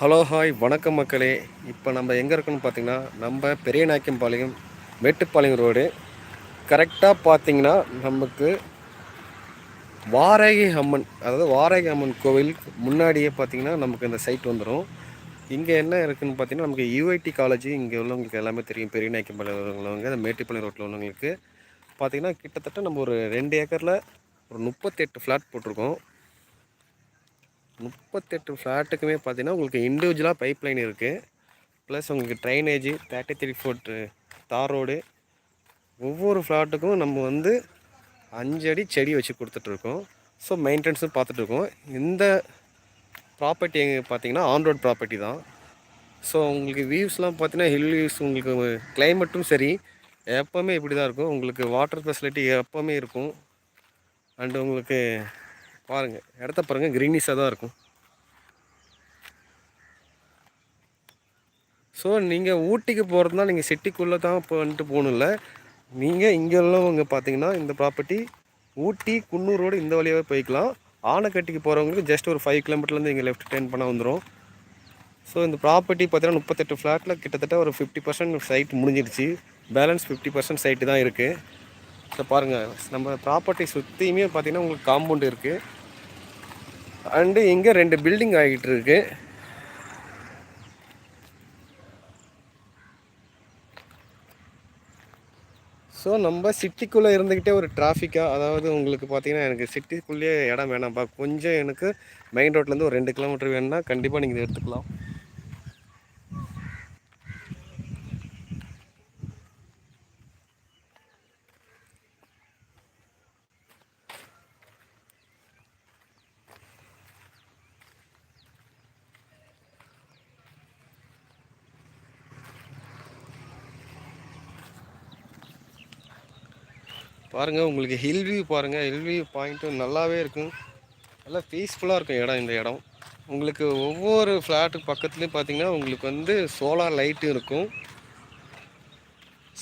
Hello hi வணக்கம் மக்களே. இப்போ நம்ம எங்கே இருக்கோன்னு பார்த்தீங்கன்னா நம்ம பெரியநாயக்கம்பாளையம் மேட்டுப்பாளையம் ரோடு. கரெக்டாக பார்த்தீங்கன்னா நமக்கு வாராகி அம்மன் அதாவது வாராகி அம்மன் கோவிலுக்கு முன்னாடியே பார்த்தீங்கன்னா நமக்கு இந்த சைட் வந்துடும் இங்கே என்ன இருக்குதுன்னு பார்த்தீங்கன்னா நமக்கு யூஐடி காலேஜ் இங்கே உள்ளவங்களுக்கு எல்லாமே தெரியும். பெரியநாயக்கம்பாளையம் உள்ளவங்க இந்த மேட்டுப்பாளையம் ரோட்டில் உள்ளவங்களுக்கு. பார்த்தீங்கன்னா கிட்டத்தட்ட நம்ம ஒரு ரெண்டு ஏக்கரில் ஒரு முப்பத்தெட்டு ஃப்ளாட் போட்டிருக்கோம். முப்பத்தெட்டு ஃப்ளாட்டுக்குமே பார்த்தீங்கன்னா உங்களுக்கு இண்டிவிஜுவலாக பைப் லைன் இருக்குது ப்ளஸ் உங்களுக்கு ட்ரைனேஜ் தேர்ட்டி த்ரீ ஃபோர்ட்டு தார் ரோடு ஒவ்வொரு ஃப்ளாட்டுக்கும் நம்ம வந்து அஞ்சு அடி செடி வச்சு கொடுத்துட்ருக்கோம். ஸோ மெயின்டெனன்ஸும் பார்த்துட்ருக்கோம். இந்த ப்ராப்பர்ட்டி எங்கே பார்த்தீங்கன்னா ஆன் ரோட் ப்ராப்பர்ட்டி தான். ஸோ உங்களுக்கு வியூஸ்லாம் பார்த்தீங்கன்னா ஹில் வியூஸ் உங்களுக்கு கிளைமேட்டும் சரி. எப்போவுமே இப்படி தான் இருக்கும். உங்களுக்கு வாட்டர் ஃபெசிலிட்டி எப்போவுமே இருக்கும். அண்டு உங்களுக்கு பாருங்கள் இடத்த பாருங்கள் க்ரீனிஷாக தான் இருக்கும். ஸோ நீங்கள் ஊட்டிக்கு போகிறதுனா நீங்கள் சிட்டிக்குள்ளே தான் இப்போ வந்துட்டு போகணும்ல நீங்கள் இங்கே உள்ளவங்க பார்த்தீங்கன்னா இந்த ப்ராப்பர்ட்டி ஊட்டி குன்னூர் ரோடு இந்த வழியாகவே போய்க்கலாம். ஆனைக்கட்டிக்கு போகிறவங்களுக்கு ஜஸ்ட் ஒரு ஃபைவ் கிலோமீட்டர்லேருந்து இங்கே லெஃப்ட் டேர்ன் பண்ண வந்துடும் ஸோ இந்த ப்ராப்பர்ட்டி பார்த்தீங்கன்னா முப்பத்தெட்டு ஃப்ளாட்டில் கிட்டத்தட்ட ஒரு ஃபிஃப்டி பர்சன்ட் சைட் முடிஞ்சிடுச்சு பேலன்ஸ் ஃபிஃப்டி பர்சன்ட் சைட்டு தான் இருக்குது ஸோ பாருங்கள் நம்ம ப்ராப்பர்ட்டி சுற்றியுமே பார்த்திங்கன்னா உங்களுக்கு காம்பவுண்ட் இருக்குது அண்டு இங்கே ரெண்டு பில்டிங் ஆகிட்டு இருக்கு. ஸோ நம்ம சிட்டிக்குள்ளே இருந்துக்கிட்டே ஒரு டிராஃபிக்காக அதாவது உங்களுக்கு பார்த்தீங்கன்னா எனக்கு சிட்டிக்குள்ளேயே இடம் வேணாம்ப்பா கொஞ்சம் எனக்கு மெயின் ரோட்லேருந்து ஒரு ரெண்டு கிலோமீட்டர் வேணும்னா கண்டிப்பாக நீங்கள் எடுத்துக்கலாம். பாருங்கள் உங்களுக்கு ஹில் வியூ பாருங்கள் ஹில் வியூ பாயிண்ட்டும் நல்லாவே இருக்கும். நல்லா பீஸ்ஃபுல்லாக இருக்கும் இடம் இந்த இடம். உங்களுக்கு ஒவ்வொரு ஃப்ளாட்டுக்கு பக்கத்துலேயும் பார்த்தீங்கன்னா உங்களுக்கு வந்து சோலார் லைட்டும் இருக்கும்.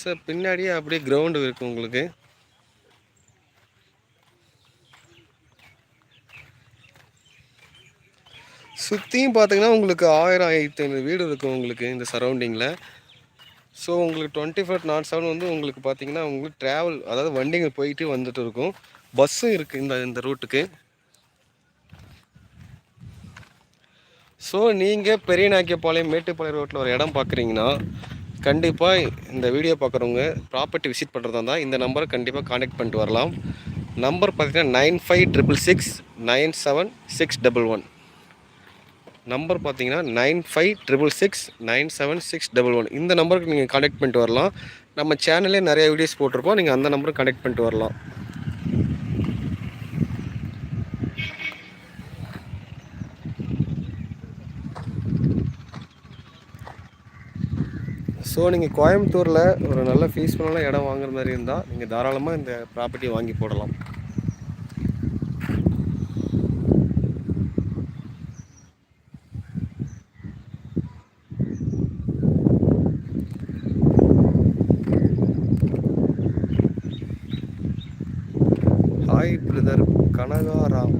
சார் பின்னாடியே அப்படியே கிரவுண்டு இருக்கும் உங்களுக்கு. சுற்றியும் பார்த்தீங்கன்னா உங்களுக்கு ஆயிரம் ஆயிரத்தி ஐநூறு வீடு இருக்கும் உங்களுக்கு இந்த சரௌண்டிங்கில் ஸோ உங்களுக்கு டுவெண்ட்டி ஃபோர் நாட் செவன் வந்து உங்களுக்கு பார்த்தீங்கன்னா உங்களுக்கு ட்ராவல் அதாவது வண்டிங்க போயிட்டு வந்துட்டு இருக்கும். பஸ்ஸும் இருக்குது இந்த இந்த ரூட்டுக்கு ஸோ நீங்கள் பெரிய நாக்கியப்பாளையம் மேட்டுப்பாளையம் ரோட்டில் ஒரு இடம் பார்க்குறீங்கன்னா கண்டிப்பாக இந்த வீடியோ பார்க்குறவங்க ப்ராப்பர்ட்டி விசிட் பண்ணுறதா இருந்தால் இந்த நம்பரை கண்டிப்பாக காண்டாக்ட் பண்ணிட்டு வரலாம். நம்பர் பார்த்தீங்கன்னா nine five triple six nine seven six double one number பார்த்தீங்கன்னா nine five triple six nine seven six double one. இந்த நம்பருக்கு நீங்கள் கான்டெக்ட் பண்ணிட்டு வரலாம். நம்ம சேனல்லே நிறைய வீடியோஸ் போட்டிருப்போம் நீங்கள் அந்த நம்பருக்கு கனெக்ட் பண்ணிட்டு வரலாம். ஸோ நீங்கள் கோயம்புத்தூரில் ஒரு நல்ல ஃபீஸ்ஃபுல்லான இடம் வாங்குற மாதிரி இருந்தால் நீங்கள் தாராளமாக இந்த ப்ராப்பர்ட்டி வாங்கி போடலாம். ஹாய் கனகாராம்.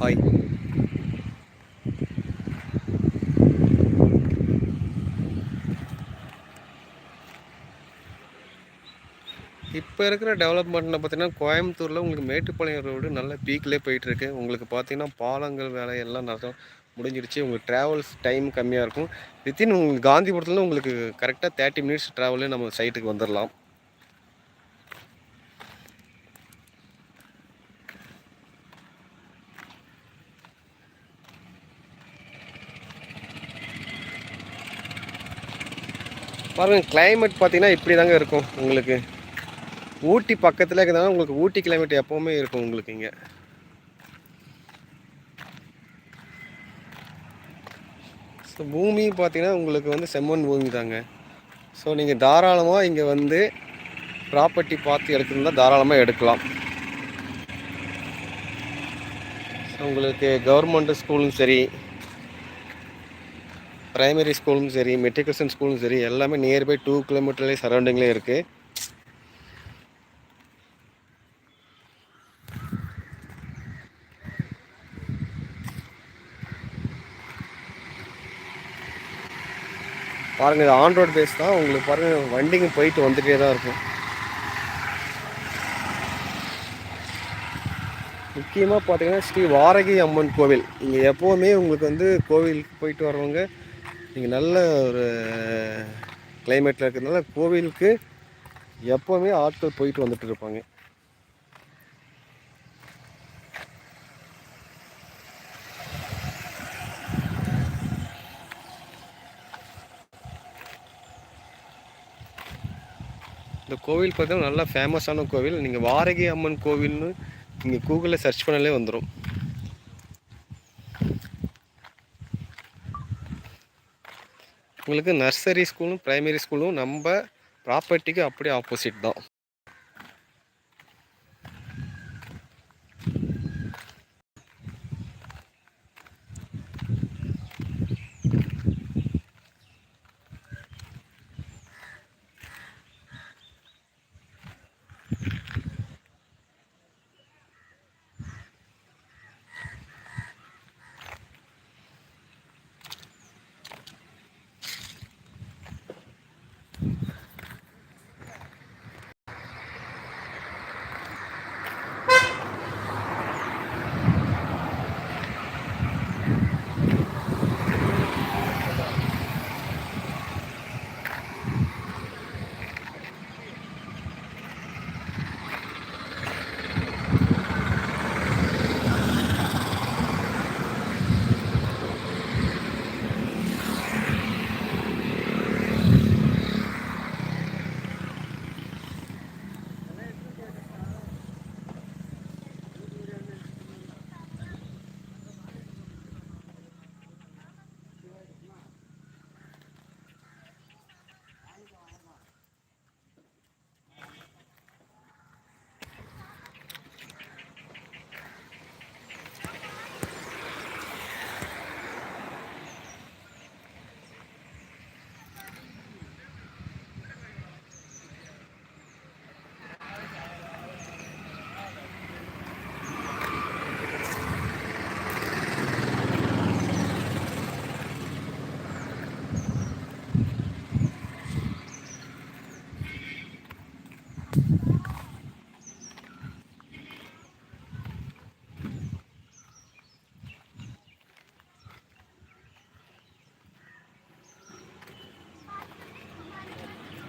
ஹாய். இப்போ இருக்கிற டெவலப்மெண்ட்டில் பார்த்தீங்கன்னா கோயம்புத்தூரில் உங்களுக்கு மேட்டுப்பாளையம் ரோடு நல்ல பீக்கிலே போயிட்டுருக்கு. உங்களுக்கு பார்த்தீங்கன்னா பாலங்கள் வேலை எல்லாம் நடத்தும் முடிஞ்சிடுச்சு. உங்களுக்கு ட்ராவல்ஸ் டைம் கம்மியாக இருக்கும். வித்தின் உங்களுக்கு காந்திபுரத்தில் உங்களுக்கு கரெக்டாக தேர்ட்டி மினிட்ஸ் ட்ராவலே நம்ம சைட்டுக்கு வந்துடலாம் பாருங்கள் கிளைமேட் பார்த்தீங்கன்னா இப்படி தாங்க இருக்கும் உங்களுக்கு. ஊட்டி பக்கத்தில் இருக்கிறதால உங்களுக்கு ஊட்டி கிளைமேட் எப்போவுமே இருக்கும் உங்களுக்கு இங்கே. ஸோ பூமி பார்த்தீங்கன்னா உங்களுக்கு வந்து செம்மண் பூமி தாங்க. ஸோ நீங்கள் தாராளமாக இங்கே வந்து ப்ராப்பர்ட்டி பார்த்து எடுக்கணும்னா தாராளமாக எடுக்கலாம். ஸோ உங்களுக்கு கவர்மெண்ட் ஸ்கூலும் சரி ப்ரைமரி ஸ்கூலும் சரி மெட்ரிகுலேஷன் ஸ்கூலும் சரி எல்லாமே நியர்பை டூ கிலோமீட்டர்லேயே சரௌண்டிங்லேயே இருக்குது பாருங்கள் இது ஆன் ரோட் பேஸ் தான். உங்களுக்கு பாருங்கள் வண்டிங்க போயிட்டு வந்துகிட்டே தான் இருக்கும். முக்கியமாக பார்த்தீங்கன்னா ஸ்ரீ வாரகி அம்மன் கோவில். இங்கே எப்போவுமே உங்களுக்கு வந்து கோவிலுக்கு போயிட்டு வரவங்க நீங்கள் நல்ல ஒரு கிளைமேட்டில் இருக்கிறதுனால கோவிலுக்கு எப்போவுமே ஆட்கள் போயிட்டு வந்துட்டு இருப்பாங்க. இந்த கோவில் பார்த்தீங்கன்னா நல்லா ஃபேமஸான கோவில். நீங்கள் வாரகி அம்மன் கோவில்னு நீங்கள் கூகுளில் சர்ச் பண்ணாலே வந்துடும் உங்களுக்கு நர்சரி ஸ்கூலும் ப்ரைமரி ஸ்கூலும் நம்ம ப்ராப்பர்ட்டிக்கு அப்படியே ஆப்போசிட் தான்.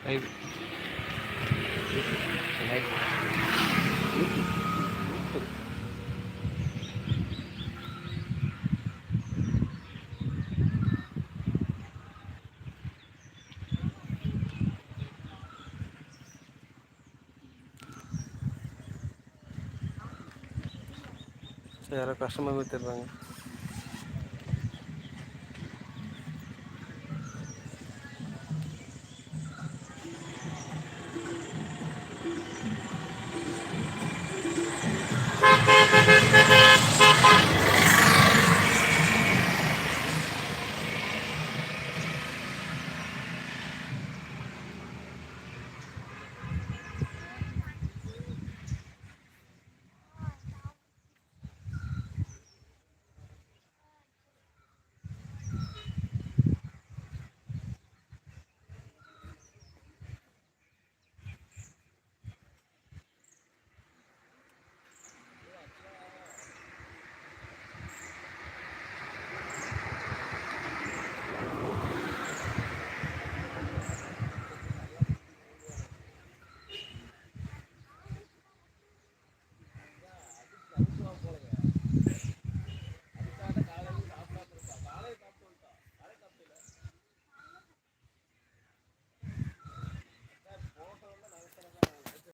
Live. Live. சரி யாரோ கஸ்டமர் மாதிரி தருவாங்க